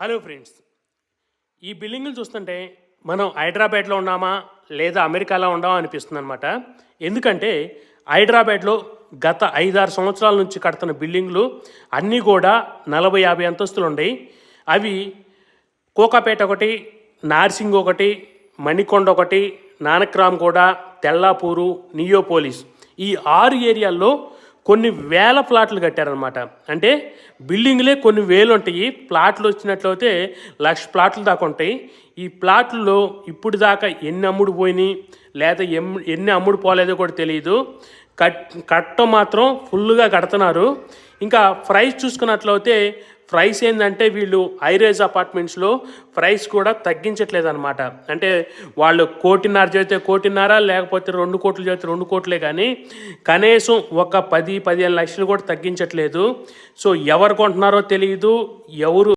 Hello friends ఈ బిల్డింగ్లు చూస్తుంటే మనం హైదరాబాద్లో ఉన్నామా లేదా అమెరికాలో ఉన్నామా అనిపిస్తుంది అనమాట ఎందుకంటే హైదరాబాద్లో గత ఐదారు సంవత్సరాల నుంచి కడుతున్న బిల్డింగ్లు అన్నీ కూడా నలభై యాభై అంతస్తులు ఉన్నాయి అవి కోకాపేట ఒకటి నార్సింగ్ ఒకటి మణికొండ ఒకటి నానక్రామ్ కూడా తెల్లాపూరు నియోపోలిస్ ఈ ఆరు ఏరియాల్లో కొన్ని వేల ప్లాట్లు కట్టారనమాట అంటే బిల్డింగ్లే కొన్ని వేలు ఉంటాయి. ప్లాట్లు వచ్చినట్లయితే లక్ష ప్లాట్లు దాకా ఉంటాయి. ఈ ప్లాట్లో ఇప్పుడు దాకా ఎన్ని అమ్ముడు పోయినాయి లేదా ఎం ఎన్ని అమ్ముడు పోలేదో కూడా తెలియదు కట్ కట్టం మాత్రం ఫుల్గా కడుతున్నారు. ఇంకా ప్రైస్ చూసుకున్నట్లయితే ప్రైస్ ఏంటంటే వీళ్ళు హైరేజ్ అపార్ట్మెంట్స్లో ప్రైస్ కూడా తగ్గించట్లేదు అనమాట అంటే వాళ్ళు కోటిన్నర చేస్తే కోటిన్నర లేకపోతే రెండు కోట్లు చేస్తే రెండు కోట్లే కానీ కనీసం ఒక పది పదిహేను లక్షలు కూడా తగ్గించట్లేదు. సో ఎవరు కొంటున్నారో తెలియదు ఎవరు